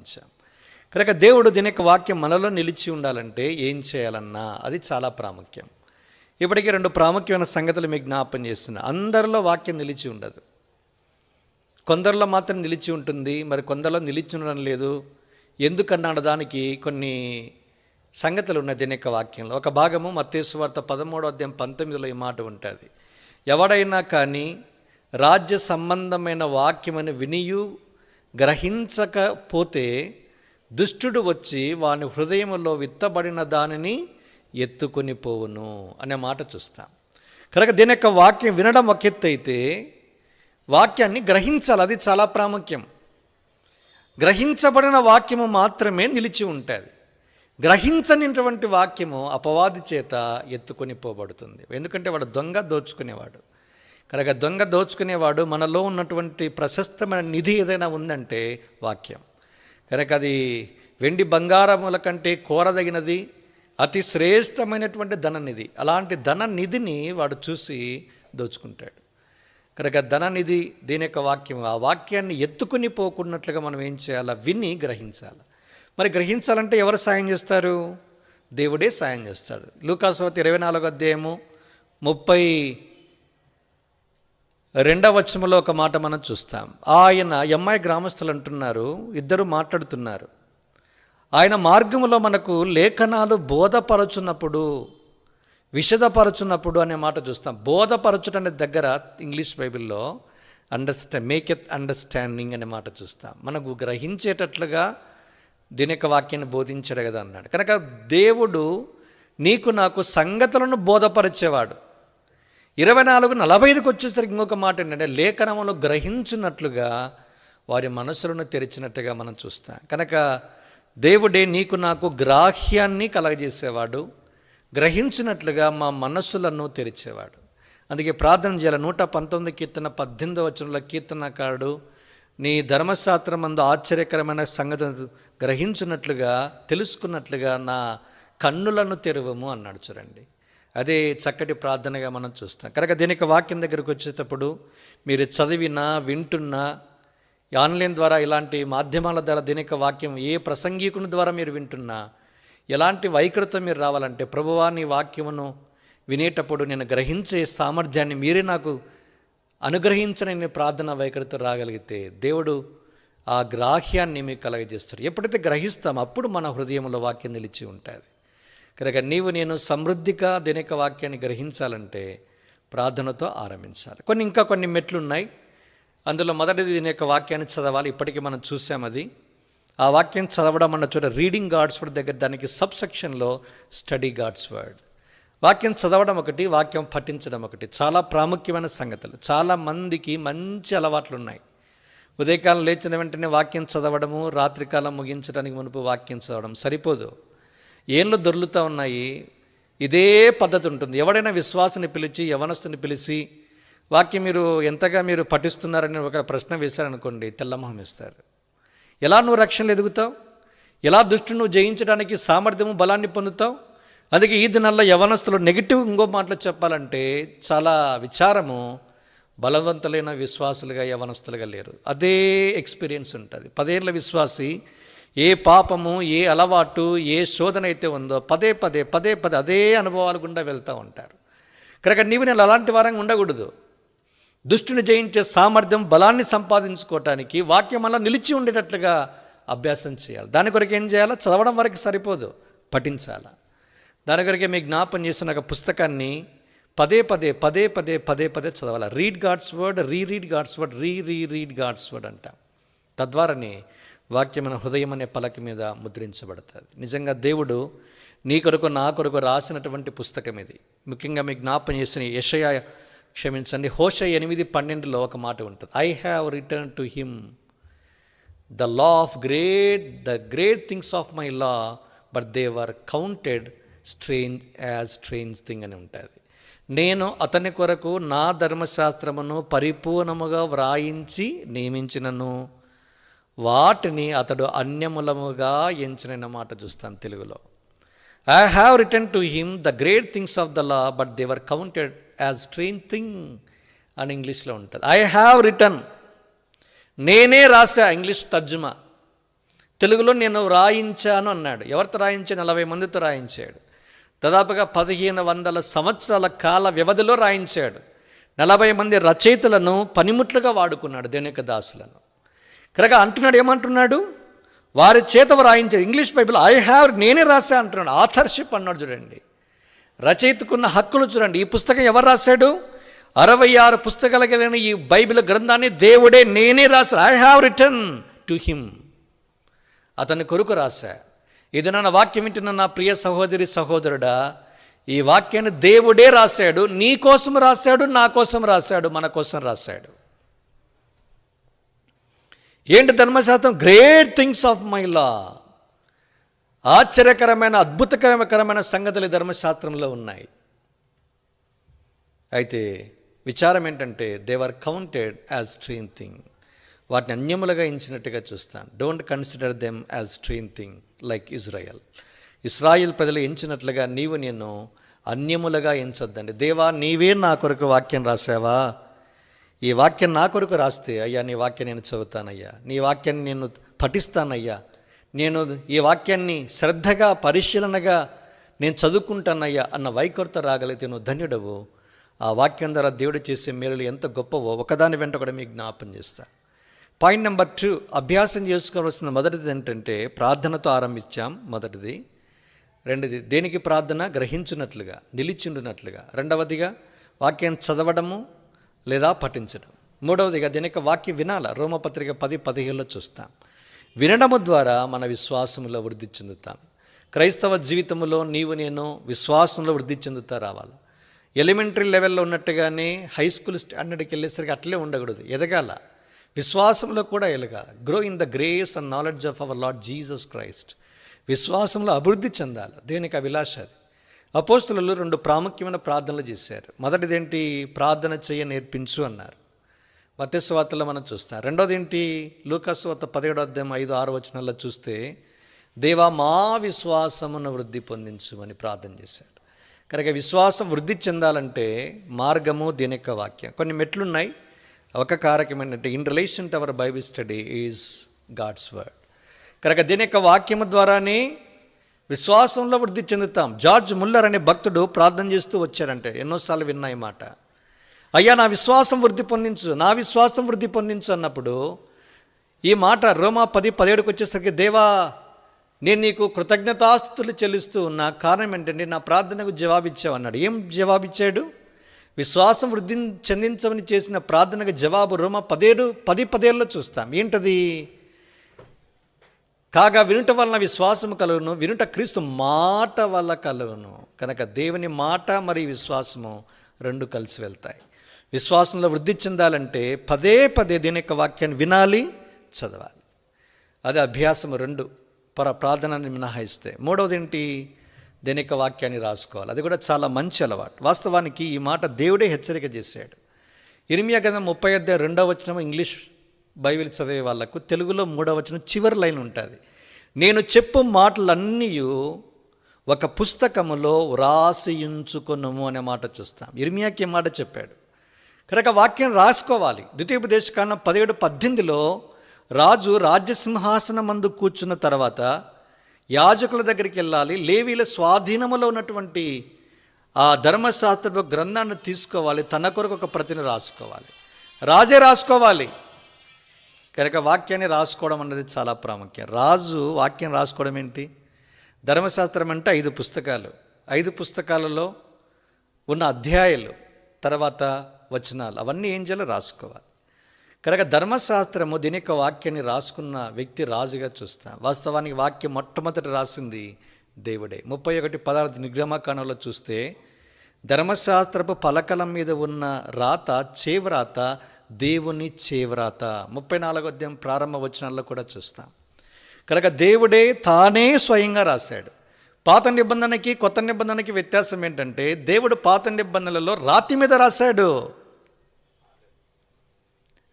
ప్రారంభించాం కనుక దేవుడు దీని యొక్క వాక్యం మనలో నిలిచి ఉండాలంటే ఏం చేయాలన్నా అది చాలా ప్రాముఖ్యం. ఇప్పటికీ రెండు ప్రాముఖ్యమైన సంగతులు మీకు జ్ఞాపం చేస్తున్నా. అందరిలో వాక్యం నిలిచి ఉండదు. కొందరిలో మాత్రం నిలిచి ఉంటుంది మరి కొందరిలో నిలిచి ఉండడం లేదు. ఎందుకన్నాడు దానికి కొన్ని సంగతులు ఉన్నాయి దీని యొక్క వాక్యంలో. ఒక భాగము మత్తేశ్వార్త పదమూడో అధ్యాయం పంతొమ్మిదిలో ఈ మాట ఉంటుంది. ఎవడైనా కానీ రాజ్య సంబంధమైన వాక్యమని వినియు గ్రహించకపోతే దుష్టుడు వచ్చి వాని హృదయంలో విత్తబడిన దానిని ఎత్తుకొని పోవును అనే మాట చూస్తాం. కనుక దీని యొక్క వాక్యం వినడం ఒక ఎత్తు అయితే వాక్యాన్ని గ్రహించాలి. అది చాలా ప్రాముఖ్యం. గ్రహించబడిన వాక్యము మాత్రమే నిలిచి ఉంటుంది. గ్రహించనిటువంటి వాక్యము అపవాది చేత ఎత్తుకొని పోబడుతుంది. ఎందుకంటే వాడు దొంగ దోచుకునేవాడు. కనుక దొంగ దోచుకునేవాడు మనలో ఉన్నటువంటి ప్రశస్తమైన నిధి ఏదైనా ఉందంటే వాక్యం. కనుక అది వెండి బంగారముల కంటే కోరదగినది అతి శ్రేష్టమైనటువంటి ధననిధి అలాంటి ధన నిధిని వాడు చూసి దోచుకుంటాడు. కనుక ధననిధి దీని యొక్క వాక్యం. ఆ వాక్యాన్ని ఎత్తుకుని పోకున్నట్లుగా మనం ఏం చేయాలా? విని గ్రహించాలి? మరి గ్రహించాలంటే ఎవరు సాయం చేస్తారు? దేవుడే సాయం చేస్తాడు. లూకాసవతి ఇరవై నాలుగో అధ్యాయము ముప్పై రెండవ వచనంలో ఒక మాట మనం చూస్తాం. ఆయన ఎంఐ గ్రామస్తులు అంటున్నారు ఇద్దరు మాట్లాడుతున్నారు. ఆయన మార్గములో మనకు లేఖనాలు బోధపరచున్నప్పుడు విషదపరచున్నప్పుడు అనే మాట చూస్తాం. బోధపరచుట అనే దగ్గర ఇంగ్లీష్ బైబిల్లో అండర్స్టా మేక్ ఎత్ అండర్స్టాండింగ్ అనే మాట చూస్తాం. మనకు గ్రహించేటట్లుగా దీని యొక్క వాక్యాన్ని బోధించడు కదా అన్నాడు. కనుక దేవుడు నీకు నాకు సంగతులను బోధపరిచేవాడు. ఇరవై నాలుగు నలభై ఐదుకి వచ్చేసరికి ఇంకొక మాట ఏంటంటే లేఖనంలో గ్రహించినట్లుగా వారి మనసులను తెరిచినట్టుగా మనం చూస్తాం. కనుక దేవుడే నీకు నాకు గ్రాహ్యాన్ని కలగజేసేవాడు గ్రహించినట్లుగా మా మనస్సులను తెరిచేవాడు. అందుకే ప్రార్థన చేయాలి. నూట పంతొమ్మిది కీర్తన పద్దెనిమిది వచనంలో కీర్తనకారుడు నీ ధర్మశాస్త్రం అందు ఆశ్చర్యకరమైన సంగతి గ్రహించినట్లుగా తెలుసుకున్నట్లుగా నా కన్నులను తెరవము అన్నాడు చూడండి. అదే చక్కటి ప్రార్థనగా మనం చూస్తాం. కనుక దీనికి వాక్యం దగ్గరకు వచ్చేటప్పుడు మీరు చదివినా వింటున్నా ఆన్లైన్ ద్వారా ఇలాంటి మాధ్యమాల ద్వారా దీనిక వాక్యం ఏ ప్రసంగికుని ద్వారా మీరు వింటున్నా ఎలాంటి వైఖరితో మీరు రావాలంటే ప్రభువా నీ వాక్యమును వినేటప్పుడు నేను గ్రహించే సామర్థ్యాన్ని మీరే నాకు అనుగ్రహించని ప్రార్థన వైఖరితో రాగలిగితే దేవుడు ఆ గ్రాహ్యాన్ని మీకు కలగజేస్తాడు. ఎప్పుడైతే గ్రహిస్తాం అప్పుడు మన హృదయంలో వాక్యం నిలిచి ఉంటుంది. కనుక నీవు నేను సమృద్ధిగా దినక వాక్యాన్ని గ్రహించాలంటే ప్రార్థనతో ఆరంభించాలి. కొన్ని ఇంకా కొన్ని మెట్లున్నాయి. అందులో మొదటిది దీని యొక్క వాక్యాన్ని చదవాలి. ఇప్పటికీ మనం చూసాం అది. ఆ వాక్యం చదవడం అన్న చోట రీడింగ్ గాడ్స్ వర్డ్ దగ్గర దానికి సబ్ సెక్షన్లో స్టడీ గాడ్స్ వర్డ్ వాక్యం చదవడం ఒకటి వాక్యం పఠించడం ఒకటి. చాలా ప్రాముఖ్యమైన సంగతులు. చాలా మందికి మంచి అలవాట్లు ఉన్నాయి ఉదయకాలం లేచిన వెంటనే వాక్యం చదవడము రాత్రికాలం ముగించడానికి మునుపు వాక్యం చదవడం సరిపోదు. ఏళ్ళు దొర్లుతూ ఉన్నాయి. ఇదే పద్ధతి ఉంటుంది. ఎవడైనా విశ్వాసని పిలిచి యవనస్తుని పిలిచి వాక్యం మీరు ఎంతగా మీరు పఠిస్తున్నారని ఒక ప్రశ్న వేశారనుకోండి తెల్లమొహం ఇస్తారు ఎలా నువ్వు రక్షణలు ఎదుగుతావు? ఎలా దుష్టు నువ్వు జయించడానికి సామర్థ్యము బలాన్ని పొందుతావు? అందుకే ఈ దినాల్లో యవనస్తులు నెగిటివ్ ఇంకో మాటలు చెప్పాలంటే చాలా విచారము బలవంతులైన విశ్వాసులుగా యవనస్తులుగా లేరు. అదే ఎక్స్పీరియన్స్ ఉంటుంది. పదేళ్ళ విశ్వాసి ఏ పాపము ఏ అలవాటు ఏ శోధన అయితే ఉందో పదే పదే పదే పదే అదే అనుభవాలు గుండా వెళ్తూ ఉంటారు. కనుక నీవు నేను అలాంటి వారంగా ఉండకూడదు. దుష్టుని జయించే సామర్థ్యం బలాన్ని సంపాదించుకోవటానికి వాక్యం అలా నిలిచి ఉండేటట్లుగా అభ్యాసం చేయాలి. దాని కొరకు ఏం చేయాలో? చదవడం వరకు సరిపోదు పఠించాలా? దాని కొరకే మీకు జ్ఞాపం చేసిన ఒక పుస్తకాన్ని పదే పదే పదే పదే పదే పదే చదవాలి? Read God's word reread God's word re reread God's word అంట. తద్వారానే వాక్యం మన హృదయం అనే పలక మీద ముద్రించబడుతుంది. నిజంగా దేవుడు నీ కొరకు నా కొరకు రాసినటువంటి పుస్తకం ఇది. ముఖ్యంగా మీకు జ్ఞాపం చేసిన యషయ క్షమించండి హోష ఎనిమిది పన్నెండులో ఒక మాట ఉంటుంది. I have written to him the law of great the great things of my law but they were counted strange as strange thing అని ఉంటుంది. నేను అతని కొరకు నా ధర్మశాస్త్రమును పరిపూర్ణముగా వ్రాయించి నియమించినను. వాటిని అతడు అన్యములముగా ఎంచిన మాట చూస్తాను తెలుగులో. I have written to him the great things of the law but they were counted as strange thing అని ఇంగ్లీష్లో ఉంటుంది. ఐ హ్యావ్ రిటర్న్ నేనే రాసా ఇంగ్లీష్ తర్జుమా. తెలుగులో నేను రాయించాను అన్నాడు. ఎవరితో రాయించాడు? నలభై మందితో రాయించాడు. దాదాపుగా పదిహేను వందల సంవత్సరాల కాల వ్యవధిలో రాయించాడు. నలభై మంది రచయితలను పనిముట్లుగా వాడుకున్నాడు దేనిక దాసులను. కనుక అంటున్నాడు ఏమంటున్నాడు? వారి చేత రాయించాడు ఇంగ్లీష్ బైబిల్ ఐ హ్యావ్ నేనే రాసా అంటున్నాడు. ఆథర్షిప్ అన్నాడు చూడండి. రచయితకున్న హక్కులు చూడండి. ఈ పుస్తకం ఎవరు రాశాడు? అరవై ఆరు పుస్తకాలు కలిగిన ఈ బైబిల్ గ్రంథాన్ని దేవుడే నేనే రాశాను I have written to him అతని కొరకు రాశా. ఇది నా వాక్యం వింటున్న నా ప్రియ సహోదరి సహోదరుడా ఈ వాక్యాన్ని దేవుడే రాశాడు నీ కోసం రాశాడు నా కోసం రాశాడు మన కోసం రాశాడు. ఏంటి ధర్మశాస్త్రం? Great things of my law ఆశ్చర్యకరమైన అద్భుతకరమైన సంగతులు ధర్మశాస్త్రంలో ఉన్నాయి. అయితే విచారం ఏంటంటే they were counted as strange thing వాటిని అన్యములుగా ఎంచినట్టుగా చూస్తాను. Don't consider them as strange thing like Israel Israel ప్రజలు ఎంచినట్లుగా నీవు నేను అన్యములుగా ఎంచొద్దండి. దేవా నీవే నా కొరకు వాక్యం రాసావా? ఈ వాక్యం నా కొరకు రాస్తే అయ్యా నీ వాక్యం నేను చదువుతానయ్యా. నీ వాక్యాన్ని నేను పఠిస్తానయ్యా. నేను ఈ వాక్యాన్ని శ్రద్ధగా పరిశీలనగా నేను చదువుకుంటానయ్యా అన్న వైఖరిత రాగలిగితే నువ్వు ధన్యుడవు. ఆ వాక్యం ద్వారా దేవుడు చేసే మేలులు ఎంత గొప్పవో ఒకదాని వెంట కూడా మీకు జ్ఞాపం చేస్తా. పాయింట్ నెంబర్ టూ అభ్యాసం చేసుకోవాల్సిన మొదటిది ఏంటంటే ప్రార్థనతో ఆరంభించాం మొదటిది. రెండోది దేనికి ప్రార్థన? గ్రహించినట్లుగా నిలిచిండునట్లుగా. రెండవదిగా వాక్యం చదవడము లేదా పఠించడం. మూడవదిగా దీని యొక్క వాక్యం వినాల. రోమపత్రిక పది పదిహేనులో చూస్తాం. వినడము ద్వారా మన విశ్వాసంలో వృద్ధి చెందుతాం. క్రైస్తవ జీవితంలో నీవు నేను విశ్వాసంలో వృద్ధి చెందుతా రావాలి. ఎలిమెంటరీ లెవెల్లో ఉన్నట్టుగానే హై స్కూల్ స్టాండర్డ్కి వెళ్ళేసరికి అట్లే ఉండకూడదు. ఎదగాల. విశ్వాసంలో కూడా ఎలగాల. Grow in the grace and knowledge of our Lord Jesus Christ విశ్వాసంలో అభివృద్ధి చెందాలి. దేనికి అభిలాష అది. అపోస్తులలో రెండు ప్రాముఖ్యమైన ప్రార్థనలు చేశారు. మొదటిదేంటి? ప్రార్థన చెయ్య నేర్పించు అన్నారు. మత్స్యవార్తలో మనం చూస్తాం. రెండోది ఏంటి లూకాసువార్త పదిహేడో అధ్యాయం ఐదు ఆరు వచనాల్లో చూస్తే దేవా మా విశ్వాసమును వృద్ధి పొందించు అని ప్రార్థన చేశారు. కనుక విశ్వాసం వృద్ధి చెందాలంటే మార్గము దీని యొక్క వాక్యం. కొన్ని మెట్లున్నాయి. ఒక కారకం ఏంటంటే in relation to our Bible study is God's word కనుక దీని యొక్క వాక్యము ద్వారానే విశ్వాసంలో వృద్ధి చెందుతాం. జార్జ్ ముల్లర్ అనే భక్తుడు ప్రార్థన చేస్తూ వచ్చారంటే ఎన్నోసార్లు విన్నాయి మాట. అయ్యా నా విశ్వాసం వృద్ధి పొందించు నా విశ్వాసం వృద్ధి పొందించు అన్నప్పుడు ఈ మాట రోమా పది పదిహేడుకు వచ్చేసరికి దేవా నేను నీకు కృతజ్ఞతాస్తుతులు చెల్లిస్తూ ఉన్నా. కారణం ఏంటంటే నా ప్రార్థనకు జవాబిచ్చావు అన్నాడు. ఏం జవాబిచ్చాడు? విశ్వాసం వృద్ధి చెందించమని చేసిన ప్రార్థనకు జవాబు రోమ పదేడు పది పదేళ్ళలో చూస్తాం. ఏంటది? కాగా వినుట వలన విశ్వాసము కలుగును వినుట క్రీస్తు మాట వల్ల కలుగును. కనుక దేవుని మాట మరియు విశ్వాసము రెండు కలిసి వెళ్తాయి. విశ్వాసంలో వృద్ధి చెందాలంటే పదే పదే దీని యొక్క వాక్యాన్ని వినాలి చదవాలి. అది అభ్యాసం రెండు. పర ప్రార్థనని మినహాయిస్తే. మూడవది ఏంటి? దీని యొక్క వాక్యాన్ని రాసుకోవాలి. అది కూడా చాలా మంచి అలవాటు. వాస్తవానికి ఈ మాట దేవుడే హెచ్చరిక చేశాడు. ఇరిమియా గంధం ముప్పై అధ్యాయ రెండవ వచనం ఇంగ్లీష్ బైబిల్ చదివే వాళ్ళకు తెలుగులో మూడవచనం చివరి లైన్ ఉంటుంది. నేను చెప్పు మాటలన్నీ ఒక పుస్తకములో వ్రాసియుంచుకున్నాము అనే మాట చూస్తాం. ఇర్మియాకి మాట చెప్పాడు. కనుక వాక్యం రాసుకోవాలి. ద్వితీయోపదేశ పదిహేడు పద్దెనిమిదిలో రాజు రాజ్యసింహాసనం మందు కూర్చున్న తర్వాత యాజకుల దగ్గరికి వెళ్ళాలి. లేవీల స్వాధీనములో ఉన్నటువంటి ఆ ధర్మశాస్త్ర గ్రంథాన్ని తీసుకోవాలి. తన కొరకు ఒక ప్రతిని రాసుకోవాలి. రాజే రాసుకోవాలి. కనుక వాక్యాన్ని రాసుకోవడం అన్నది చాలా ప్రాముఖ్యం. రాజు వాక్యం రాసుకోవడం ఏంటి? ధర్మశాస్త్రం అంటే ఐదు పుస్తకాలు. ఐదు పుస్తకాలలో ఉన్న అధ్యాయాలు తర్వాత వచనాలు అవన్నీ ఏం చేయాలో రాసుకోవాలి. కనుక ధర్మశాస్త్రము దీని యొక్క వాక్యాన్ని రాసుకున్న వ్యక్తి రాజుగా చూస్తాం. వాస్తవానికి వాక్యం మొట్టమొదటి రాసింది దేవుడే. ముప్పై ఒకటి పదార్థ నిగ్రహకాండంలో చూస్తే ధర్మశాస్త్రపు పలకల మీద ఉన్న రాత చేవ్రాత దేవుని చేవ్రాత. ముప్పై నాలుగో అధ్యాయం ప్రారంభ వచనాల్లో కూడా చూస్తాం. కనుక దేవుడే తానే స్వయంగా రాశాడు. పాత నిబంధనకి కొత్త నిబంధనకి వ్యత్యాసం ఏంటంటే దేవుడు పాత నిబంధనలలో రాతి మీద రాశాడు.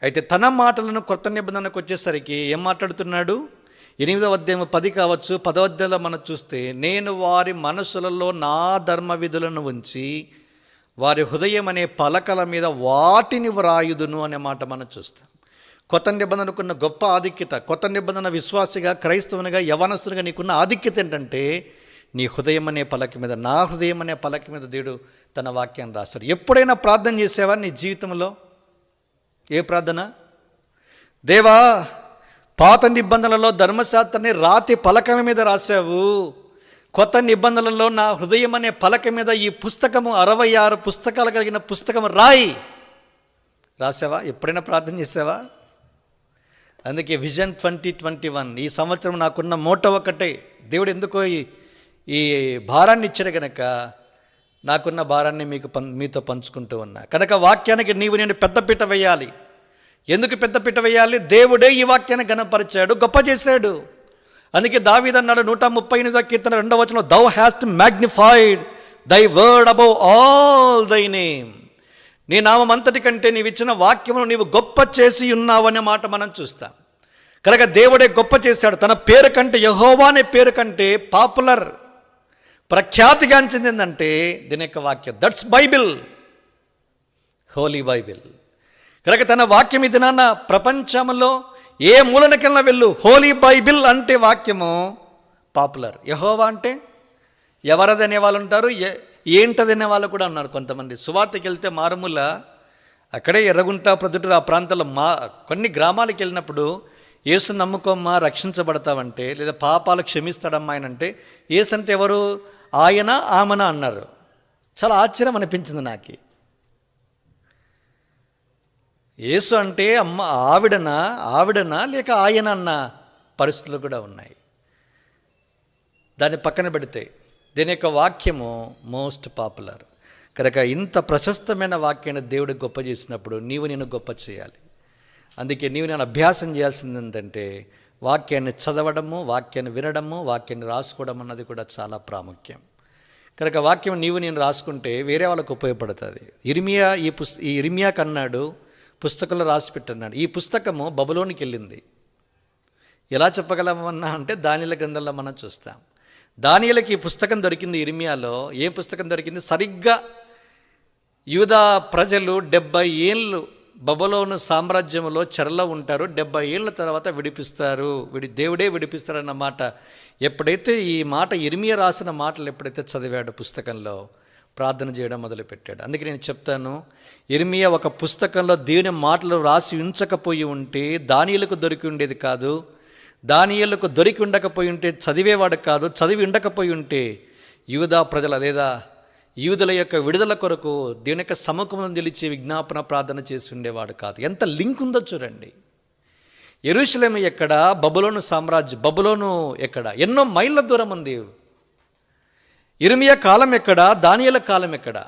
అయితే తన మాటలను కొత్త నిబంధనకు వచ్చేసరికి ఏం మాట్లాడుతున్నాడు? ఎనిమిదవ అధ్యాయం పది కావచ్చు పదవ అధ్యాయంలో మనం చూస్తే నేను వారి మనసులలో నా ధర్మ విధులను ఉంచి వారి హృదయం అనే పలకల మీద వాటిని వ్రాయుదును అనే మాట మనం చూస్తాం. కొత్త నిబంధనకున్న గొప్ప ఆధిక్యత కొత్త నిబంధన విశ్వాసిగా క్రైస్తవునిగా యవనస్తునిగా నీకున్న ఆధిక్యత ఏంటంటే నీ హృదయం అనే పలక మీద నా హృదయం అనే పలక మీద దేవుడు తన వాక్యాన్ని రాస్తాడు. ఎప్పుడైనా ప్రార్థన చేసేవా నీ జీవితంలో? ఏ ప్రార్థన? దేవా పాత నిబంధనలలో ధర్మశాస్త్రాన్ని రాతి పలకల మీద రాశావు కొత్త నిబంధనలలో నా హృదయం అనే పలక మీద ఈ పుస్తకము అరవై ఆరు పుస్తకాలు కలిగిన పుస్తకం రాయి. రాసావా? ఎప్పుడైనా ప్రార్థన చేసావా? అందుకే విజన్ ట్వంటీ ట్వంటీ వన్. ఈ సంవత్సరం నాకున్న మూట ఒకటే. దేవుడు ఎందుకో ఈ ఈ భారాన్ని ఇచ్చాడు కనుక నాకున్న భారాన్ని మీకు పం మీతో పంచుకుంటూ ఉన్నా. కనుక వాక్యానికి నీవు నేను పెద్దపీట వేయాలి. ఎందుకు పెద్దపీట వేయాలి? దేవుడే ఈ వాక్యాన్ని గణపరిచాడు గొప్ప చేశాడు. అందుకే దావీదన్నాడు నూట ముప్పై ఎనిమిదో కీర్తన రెండవ వచనం thou hast magnified thy word above all thy name నీ నామం అంతటి కంటే నీవు ఇచ్చిన వాక్యమును నీవు గొప్ప చేసి ఉన్నావనే మాట మనం చూస్తాం. కనుక దేవుడే గొప్ప చేశాడు. తన పేరు కంటే యహోవా అనే పేరు కంటే పాపులర్ ప్రఖ్యాతిగాంచింది ఏంటంటే దీని యొక్క వాక్యం. దట్స్ బైబిల్ హోలీ బైబిల్ కనుక తన వాక్యం ఇది నాన్న ప్రపంచంలో ఏ మూలనకెళ్ళినా వెళ్ళు. హోలీ బైబిల్ అంటే వాక్యము పాపులర్. యహోవా అంటే ఎవరది అనే వాళ్ళు ఉంటారు ఏ- ఏంటది అనే వాళ్ళు కూడా ఉన్నారు కొంతమంది. సువార్తకి వెళ్తే మారుమూల అక్కడే ఎర్రగుంట ప్రొద్దుటూరు ఆ ప్రాంతంలో మా కొన్ని గ్రామాలకు వెళ్ళినప్పుడు యేసు నమ్ముకోమ్మా రక్షించబడతావంటే లేదా పాపాలు క్షమిస్తాడమ్మా ఆయన అంటే యేసు అంటే ఎవరు? ఆయన ఆమెన అన్నారు. చాలా ఆశ్చర్యం అనిపించింది నాకు. యేసు అంటే అమ్మ ఆవిడనా ఆవిడనా లేక ఆయన అన్న పరిస్థితులు కూడా ఉన్నాయి. దాన్ని పక్కన పెడితే దీని యొక్క వాక్యము మోస్ట్ పాపులర్. కనుక ఇంత ప్రశస్తమైన వాక్యాన్ని దేవుడు గొప్ప చేసినప్పుడు నీవు నేను గొప్ప చేయాలి. అందుకే నీవు నేను అభ్యాసం చేయాల్సింది ఏంటంటే వాక్యాన్ని చదవడము వాక్యాన్ని వినడము వాక్యాన్ని రాసుకోవడం అన్నది కూడా చాలా ప్రాముఖ్యం. కనుక వాక్యం నీవు నేను రాసుకుంటే వేరే వాళ్ళకు ఉపయోగపడుతుంది. ఇరిమియా ఈ పుస్ ఈ ఇరిమియాకన్నాడు కన్నాడు పుస్తకంలో రాసి పెట్టన్నాడు. ఈ పుస్తకము బబులోనికి వెళ్ళింది ఎలా చెప్పగలమన్నా అంటే దానిల గ్రంథంలో మనం చూస్తాం. దానియలకి ఈ పుస్తకం దొరికింది ఇర్మియాలో. ఏ పుస్తకం దొరికింది? సరిగ్గా యూదా ప్రజలు డెబ్బై ఏళ్ళు బబులోను సామ్రాజ్యంలో చెరలో ఉంటారు. డెబ్బై ఏళ్ళ తర్వాత విడిపిస్తారు. విడి దేవుడే విడిపిస్తారన్న మాట ఎప్పుడైతే ఈ మాట ఇర్మియా రాసిన మాటలు ఎప్పుడైతే చదివాడు పుస్తకంలో ప్రార్థన చేయడం మొదలుపెట్టాడు. అందుకే నేను చెప్తాను ఇర్మియా ఒక పుస్తకంలో దేవుని మాటలు రాసి ఉంచకపోయి ఉంటే దానియలకు దొరికి ఉండేది కాదు. దానియలకు దొరికి ఉండకపోయి ఉంటే చదివేవాడు కాదు చదివి ఉండకపోయి ఉంటే యూదా ప్రజల లేదా యూదుల యొక్క విడుదల కొరకు దేవుని యొక్క సముఖంలో నిలిచి విజ్ఞాపన ప్రార్థన చేసి ఉండేవాడు కాదు. ఎంత లింక్ ఉందో చూడండి. ఎరుషలేము ఎక్కడ? బబులోను సామ్రాజ్యం బబులోను ఎక్కడ? ఎన్నో మైళ్ళ దూరం ఉంది. ఇరుమియా కాలం ఎక్కడ? దానియల కాలం ఎక్కడ?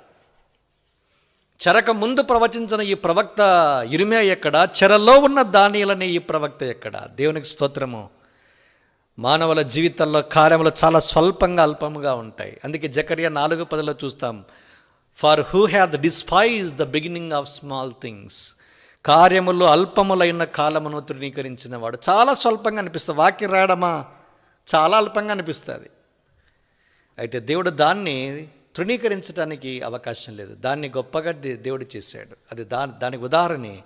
చెరక ముందు ప్రవచించిన ఈ ప్రవక్త ఇరిమియా ఎక్కడ? చెరలో ఉన్న దానియలనే ఈ ప్రవక్త ఎక్కడ? దేవునికి స్తోత్రము. మానవుల జీవితంలో కార్యములు చాలా స్వల్పంగా అల్పంగా ఉంటాయి. అందుకే జకరియా నాలుగు పదిలో చూస్తాం. For who have despise the beginning of small things కార్యములు అల్పములైన కాలమును తృణీకరించిన వాడు చాలా స్వల్పంగా అనిపిస్తుంది. వాక్యం రాయడమా? చాలా అల్పంగా అనిపిస్తుంది. అయితే దేవుడు దాన్ని తృణీకరించడానికి అవకాశం లేదు. దాన్ని గొప్పగా దే- దేవుడు చేశాడు. అది దా దానికి ఉదాహరణ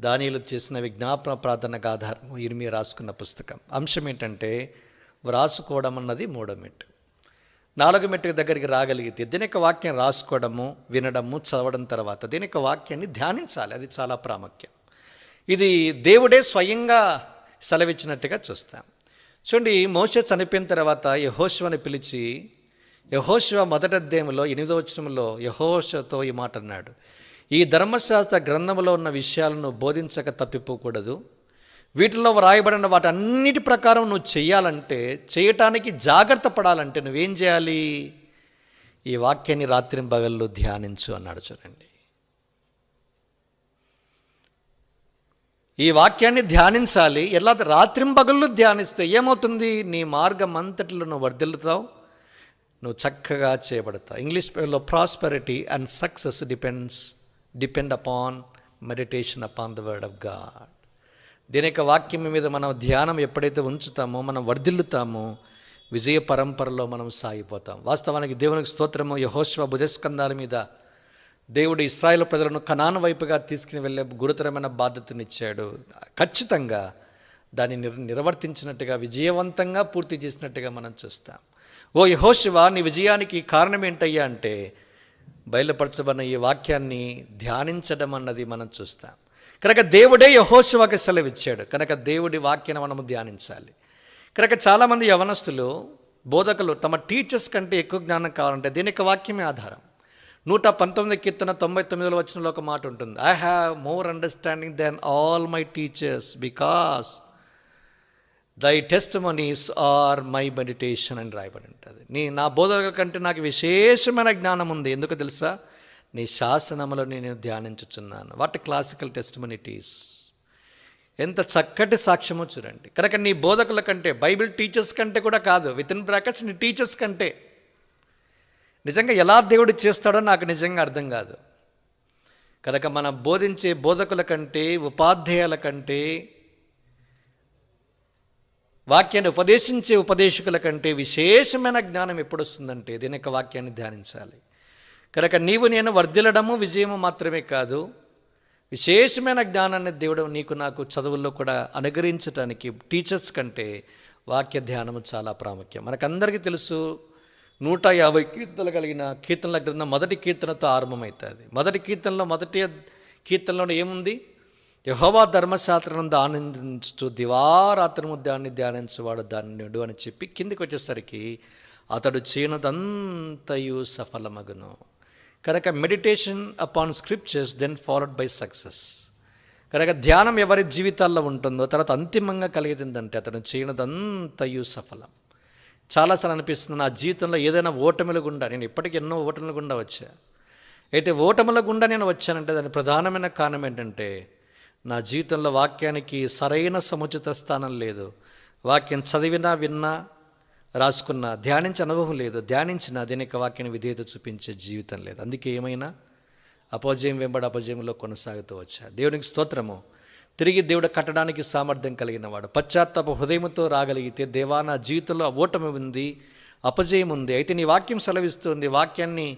దానిలో చేసిన విజ్ఞాపన ప్రార్థనకు ఆధారము ఇరిమి రాసుకున్న పుస్తకం. అంశం ఏంటంటే వ్రాసుకోవడం అన్నది మూడో మెట్టు. నాలుగు మెట్టుకు దగ్గరికి రాగలిగితే దీనిక వాక్యం రాసుకోవడము వినడము చదవడం తర్వాత దీని యొక్క వాక్యాన్ని ధ్యానించాలి. అది చాలా ప్రాముఖ్యం. ఇది దేవుడే స్వయంగా సెలవిచ్చినట్టుగా చూస్తాం. చూడండి మోస చనిపోయిన తర్వాత యహోశివని పిలిచి యహోశివ మొదటి అధ్యాయంలో ఎనిమిదో వచనంలో యహోశతో ఈ మాట అన్నాడు. ఈ ధర్మశాస్త్ర గ్రంథంలో ఉన్న విషయాలను బోధించక తప్పిపోకూడదు. వీటిలో వ్రాయబడిన వాటన్నిటి ప్రకారం నువ్వు చేయాలంటే చేయటానికి జాగ్రత్త పడాలంటే నువ్వేం చేయాలి? ఈ వాక్యాన్ని రాత్రి పగళ్ళు ధ్యానించు అన్నాడు చూడండి. ఈ వాక్యాన్ని ధ్యానించాలి. ఎలా? రాత్రింబగళ్ళు ధ్యానిస్తే ఏమవుతుంది? నీ మార్గం అంతటిలో నువ్వు వర్ధిల్లుతావు. నువ్వు చక్కగా చేయబడతావు. ఇంగ్లీష్ పేరులో prosperity and success depends depend upon meditation upon the word of God దీని యొక్క వాక్యం మీద మనం ధ్యానం ఎప్పుడైతే ఉంచుతామో మనం వర్ధిల్లుతామో విజయ పరంపరలో మనం సాగిపోతాం. వాస్తవానికి దేవునికి స్తోత్రము యహోశ్వ భుజస్కంధాల మీద దేవుడు ఇస్రాయేల్ ప్రజలను కనాన వైపుగా తీసుకుని వెళ్ళే గురుతరమైన బాధ్యతనిచ్చాడు. ఖచ్చితంగా దాన్ని నిర్ నిర్వర్తించినట్టుగా విజయవంతంగా పూర్తి చేసినట్టుగా మనం చూస్తాం. ఓ యహోశివ నీ విజయానికి కారణం ఏంటయ్యా అంటే బయలుపరచబడిన ఈ వాక్యాన్ని ధ్యానించడం అన్నది మనం చూస్తాం. కనుక దేవుడే యహోశివకి సెలవిచ్చాడు. కనుక దేవుడి వాక్యాన్ని మనము ధ్యానించాలి. కనుక చాలామంది యవనస్తులు బోధకులు తమ టీచర్స్ కంటే ఎక్కువ జ్ఞానం కావాలంటే దీని యొక్క వాక్యమే ఆధారం. నూట పంతొమ్మిది కీర్తన తొంభై తొమ్మిదిలో వచ్చినలో ఒక మాట ఉంటుంది. I have more understanding than all my teachers because thy testimonies are my meditation అని రాయబడి ఉంటుంది నీ నా బోధకుల కంటే నాకు విశేషమైన జ్ఞానం ఉంది. ఎందుకు తెలుసా? నీ శాసనములో నేను ధ్యానించుచున్నాను. వాట్ క్లాసికల్ టెస్ట్ మనీటీస్ ఎంత చక్కటి సాక్ష్యమో చూడండి. కనుక నీ బోధకుల కంటే బైబిల్ టీచర్స్ కంటే కూడా కాదు. విత్ ఇన్ బ్రాకెట్స్ నీ టీచర్స్ కంటే. నిజంగా ఎలా దేవుడు చేస్తాడో నాకు నిజంగా అర్థం కాదు. కనుక మనం బోధించే బోధకుల కంటే ఉపాధ్యాయుల కంటే వాక్యాన్ని ఉపదేశించే ఉపదేశకుల కంటే విశేషమైన జ్ఞానం ఎప్పుడు వస్తుందంటే దీని యొక్క వాక్యాన్ని ధ్యానించాలి. కనుక నీవు నేను వర్ధిల్లడము విజయము మాత్రమే కాదు విశేషమైన జ్ఞానాన్ని దేవుడు నీకు నాకు చదువుల్లో కూడా అనుగ్రహించడానికి టీచర్స్ కంటే వాక్య ధ్యానము చాలా ప్రాముఖ్యం. మనకందరికీ తెలుసు నూట యాభై కీర్తనలు కలిగిన కీర్తనల గ్రంథం మొదటి కీర్తనతో ఆరంభమవుతుంది. మొదటి కీర్తనలో మొదటి కీర్తనలో ఏముంది? యహోవా ధర్మశాస్త్రం ఆనందించు దివారాత్రము దాన్ని ధ్యానించువాడు ధన్యుడు అని చెప్పి కిందికి వచ్చేసరికి అతడు చేయనదంతయు సఫలమగును. కనుక meditation upon scriptures then followed by success. కనుక ధ్యానం ఎవరి జీవితాల్లో ఉంటుందో తర్వాత అంతిమంగా కలిగిందంటే అతను చేయనదంతయు సఫలం. చాలాసార్లు అనిపిస్తుంది నా జీవితంలో ఏదైనా ఓటమిల గుండా నేను ఇప్పటికీ ఎన్నో ఓటమిల గుండా వచ్చా. అయితే ఓటముల గుండా నేను వచ్చానంటే దాని ప్రధానమైన కారణం ఏంటంటే నా జీవితంలో వాక్యానికి సరైన సముచిత స్థానం లేదు. వాక్యం చదివినా విన్నా రాసుకున్న ధ్యానించే అనుభవం లేదు. ధ్యానించిన దీని వాక్యాన్ని విధేయత చూపించే జీవితం లేదు. అందుకే ఏమైనా? అపజయం వెంబడి అపజయంలో కొనసాగుతూ వచ్చా. దేవునికి స్తోత్రము. తిరిగి దేవుడు కట్టడానికి సామర్థ్యం కలిగిన వాడు. పశ్చాత్తాప హృదయంతో రాగలిగితే దేవా నా జీవితంలో ఓటమి ఉంది అపజయం ఉంది. అయితే నీ వాక్యం సెలవిస్తుంది వాక్యాన్ని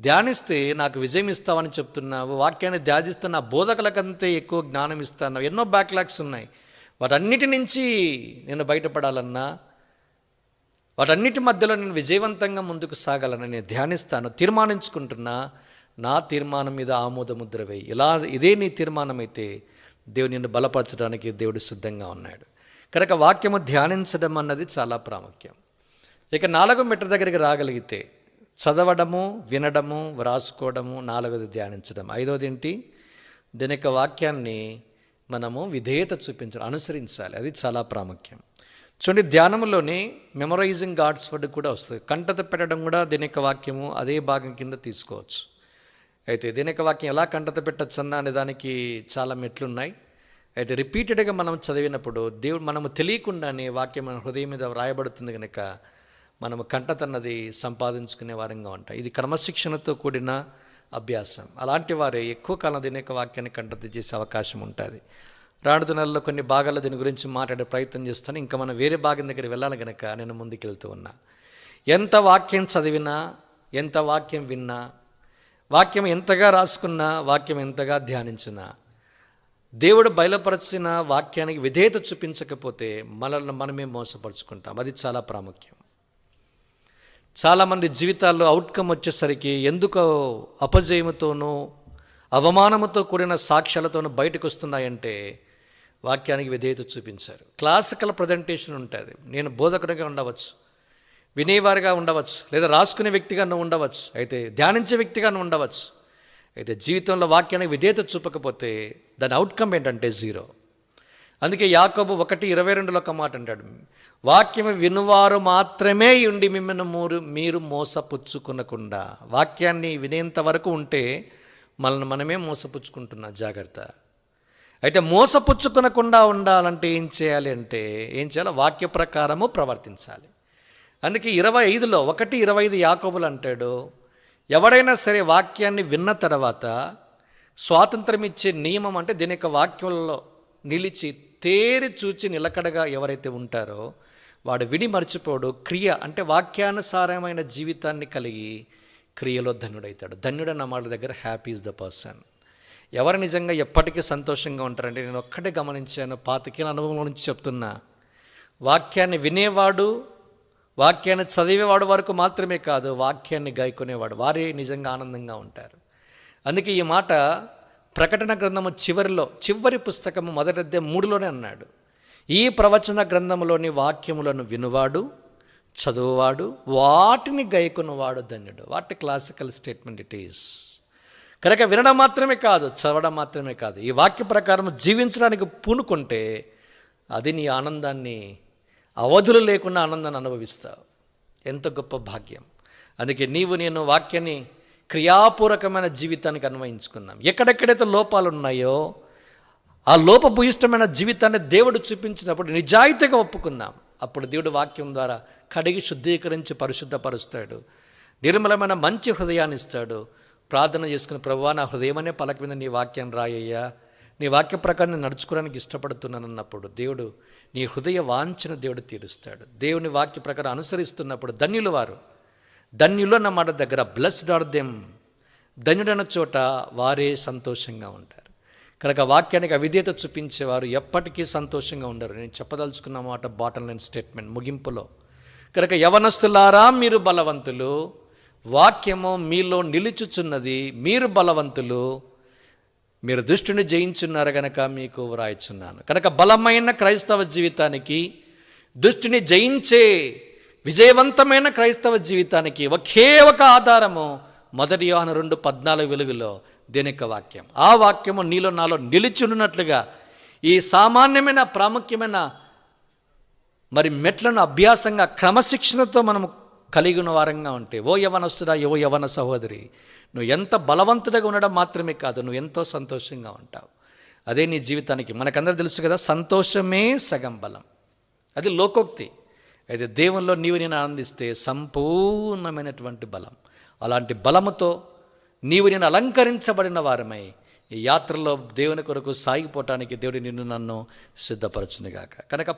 ధ్యానిస్తే నాకు విజయం ఇస్తావని చెప్తున్నావు వాక్యాన్ని ధ్యానిస్తే నా బోధకులకంతే ఎక్కువ జ్ఞానం ఇస్తాను. ఎన్నో బ్యాక్లాగ్స్ ఉన్నాయి. వాటన్నిటి నుంచి నేను బయటపడాలన్నా వాటన్నిటి మధ్యలో నేను విజయవంతంగా ముందుకు సాగాలని నేను ధ్యానిస్తాను. తీర్మానించుకుంటున్నా నా తీర్మానం మీద ఆమోదముద్ర వేయి. ఇలా ఇదే నీ తీర్మానం అయితే దేవుడు నిన్ను బలపరచడానికి దేవుడు సిద్ధంగా ఉన్నాడు. కనుక వాక్యము ధ్యానించడం అన్నది చాలా ప్రాముఖ్యం. ఇక నాలుగో మెట్ట దగ్గరికి రాగలిగితే చదవడము వినడము వ్రాసుకోవడము నాలుగోది ధ్యానించడం. ఐదోది ఏంటి దినక వాక్యాన్ని మనము విధేయత చూపించడం అనుసరించాలి. అది చాలా ప్రాముఖ్యం. చూడండి ధ్యానంలోనే మెమరైజింగ్ గాడ్స్ వర్డ్ కూడా వస్తుంది. కంటత పెట్టడం కూడా దినక వాక్యము అదే భాగం కింద తీసుకోవచ్చు. అయితే దినక వాక్యం ఎలా కంటత పెట్టచ్చన్నా అనే దానికి చాలా మెట్లున్నాయి. అయితే రిపీటెడ్గా మనం చదివినప్పుడు దేవుడు మనము తెలియకుండానే వాక్యం మన హృదయం మీద వ్రాయబడుతుంది కనుక మనము కంటతన్నది సంపాదించుకునే వారంగా ఉంటాయి. ఇది క్రమశిక్షణతో కూడిన అభ్యాసం. అలాంటి వారే ఎక్కువ కాలం దినేక వాక్యాన్ని కంటత చేసే అవకాశం ఉంటుంది. రాడు దినాల్లో కొన్ని భాగాల్లో దీని గురించి మాట్లాడే ప్రయత్నం చేస్తాను. ఇంకా మనం వేరే భాగం దగ్గర వెళ్ళాలి కనుక నేను ముందుకెళ్తూ ఉన్నా. ఎంత వాక్యం చదివినా ఎంత వాక్యం విన్నా వాక్యం ఎంతగా రాసుకున్నా వాక్యం ఎంతగా ధ్యానించినా దేవుడు బయలుపరచిన వాక్యానికి విధేయత చూపించకపోతే మనల్ని మనమే మోసపరుచుకుంటాం. అది చాలా ప్రాముఖ్యం. చాలామంది జీవితాల్లో అవుట్కమ్ వచ్చేసరికి ఎందుకో అపజయముతోనూ అవమానముతో కూడిన సాక్ష్యాలతోనూ బయటకు వస్తున్నాయంటే వాక్యానికి విధేయత చూపించారు. క్లాసికల్ ప్రజెంటేషన్ ఉంటుంది. నేను బోధకుడిగా ఉండవచ్చు. వినేవారిగా ఉండవచ్చు. లేదా రాసుకునే వ్యక్తిగా నువ్వు ఉండవచ్చు. అయితే ధ్యానించే వ్యక్తిగా నువ్వు ఉండవచ్చు. అయితే జీవితంలో వాక్యానికి విధేయత చూపకపోతే దాని అవుట్కమ్ ఏంటంటే జీరో అందుకే యాకోబు ఒకటి ఇరవై రెండులో ఒక మాట అంటాడు. వాక్యం వినువారు మాత్రమే ఉండి మిమ్మల్ని మూరు మీరు మోసపుచ్చుకునకుండా. వాక్యాన్ని వినేంత వరకు ఉంటే మనల్ని మనమే మోసపుచ్చుకుంటున్నా. జాగ్రత్త. అయితే మోసపుచ్చుకునకుండా ఉండాలంటే ఏం చేయాలి అంటే ఏం చేయాలి? వాక్య ప్రకారము ప్రవర్తించాలి. అందుకే ఇరవై ఐదులో ఒకటి ఇరవై ఐదు యాకోబులు అంటాడు ఎవడైనా సరే వాక్యాన్ని విన్న తర్వాత స్వాతంత్రం ఇచ్చే నియమం అంటే దీని యొక్క వాక్యంలో నిలిచి తేరి చూచి నిలకడగా ఎవరైతే ఉంటారో వాడు విని మర్చిపోడు. క్రియ అంటే వాక్యానుసారమైన జీవితాన్ని కలిగి క్రియలో ధన్యుడవుతాడు ధన్యుడు అన్న మాట దగ్గర హ్యాపీ ఈజ్ ద పర్సన్. ఎవరు నిజంగా ఎప్పటికీ సంతోషంగా ఉంటారంటే నేను ఒక్కటే గమనించాను పాతికేల అనుభవం నుంచి చెప్తున్నా. వాక్యాన్ని వినేవాడు వాక్యాన్ని చదివేవాడు వరకు మాత్రమే కాదు వాక్యాన్ని గాయకునేవాడు. వారే నిజంగా ఆనందంగా ఉంటారు. అందుకే ఈ మాట ప్రకటన గ్రంథము చివరిలో చివరి పుస్తకము మొదటి మూడులోనే అన్నాడు. ఈ ప్రవచన గ్రంథములోని వాక్యములను వినువాడు చదువువాడు వాటిని గైకొనువాడు ధన్యుడు. వాటి క్లాసికల్ స్టేట్మెంట్ ఇట్ ఈస్. కనుక వినడం మాత్రమే కాదు చదవడం మాత్రమే కాదు. ఈ వాక్య ప్రకారం జీవించడానికి పూనుకుంటే అది నీ ఆనందాన్ని అవధులు లేకుండా ఆనందాన్ని అనుభవిస్తావు. ఎంత గొప్ప భాగ్యం. అందుకే నీవు నేను వాక్యాన్ని క్రియాపూర్వకమైన జీవితానికి అన్వయించుకుందాం. ఎక్కడెక్కడైతే లోపాలు ఉన్నాయో ఆ లోపభూయిష్టమైన జీవితాన్ని దేవుడు చూపించినప్పుడు నిజాయితీగా ఒప్పుకుందాం. అప్పుడు దేవుడు వాక్యం ద్వారా కడిగి శుద్ధీకరించి పరిశుద్ధపరుస్తాడు. నిర్మలమైన మంచి హృదయాన్ని ఇస్తాడు. ప్రార్థన చేసుకుని ప్రభువా నా హృదయం అనే పలక మీద నీ వాక్యం రాయ్యా నీ వాక్య ప్రకారం నడుచుకోవడానికి ఇష్టపడుతున్నాను అన్నప్పుడు దేవుడు నీ హృదయ వాంఛను దేవుడు తీరుస్తాడు. దేవుని వాక్య ప్రకారం అనుసరిస్తున్నప్పుడు ధన్యులు వారు. ధన్యులు అన్నమాట దగ్గర బ్లస్డ్ ఆర్ దెమ్ ధన్యుడన్న చోట వారే సంతోషంగా ఉంటారు. కనుక వాక్యానికి అవిధేత చూపించేవారు ఎప్పటికీ సంతోషంగా ఉండరు. నేను చెప్పదలుచుకున్న మాట బాటల్ లైన్ స్టేట్మెంట్ ముగింపులో. కనుక యవనస్తులారా మీరు బలవంతులు. వాక్యము మీలో నిలుచుచున్నది మీరు బలవంతులు. మీరు దుష్టుని జయించున్నారు గనక మీకు వ్రాయిచున్నాను. కనుక బలమైన క్రైస్తవ జీవితానికి దుష్టుని జయించే విజయవంతమైన క్రైస్తవ జీవితానికి ఒకే ఒక ఆధారము. మొదటి యోహన రెండు పద్నాలుగు వెలుగులో దేనిక వాక్యం. ఆ వాక్యము నీలో నాలో నిలిచున్నట్లుగా ఈ సామాన్యమైన ప్రాముఖ్యమైన మరి మెట్లను అభ్యాసంగా క్రమశిక్షణతో మనం కలిగిన వారంగా ఉంటే ఓ యవనస్తుడా ఓ యవన సహోదరి నువ్వు ఎంత బలవంతుడిగా ఉండడం మాత్రమే కాదు నువ్వు ఎంతో సంతోషంగా ఉంటావు. అదే నీ జీవితానికి మనకందరూ తెలుసు కదా సంతోషమే సగం బలం. అది లోకోక్తి. అయితే దేవుల్లో నీవు నేను ఆనందిస్తే సంపూర్ణమైనటువంటి బలం. అలాంటి బలముతో నీవు నేను అలంకరించబడిన వారమై ఈ యాత్రలో దేవుని కొరకు సాగిపోవటానికి దేవుడు నిన్ను నన్ను సిద్ధపరచునుగాక. కనుక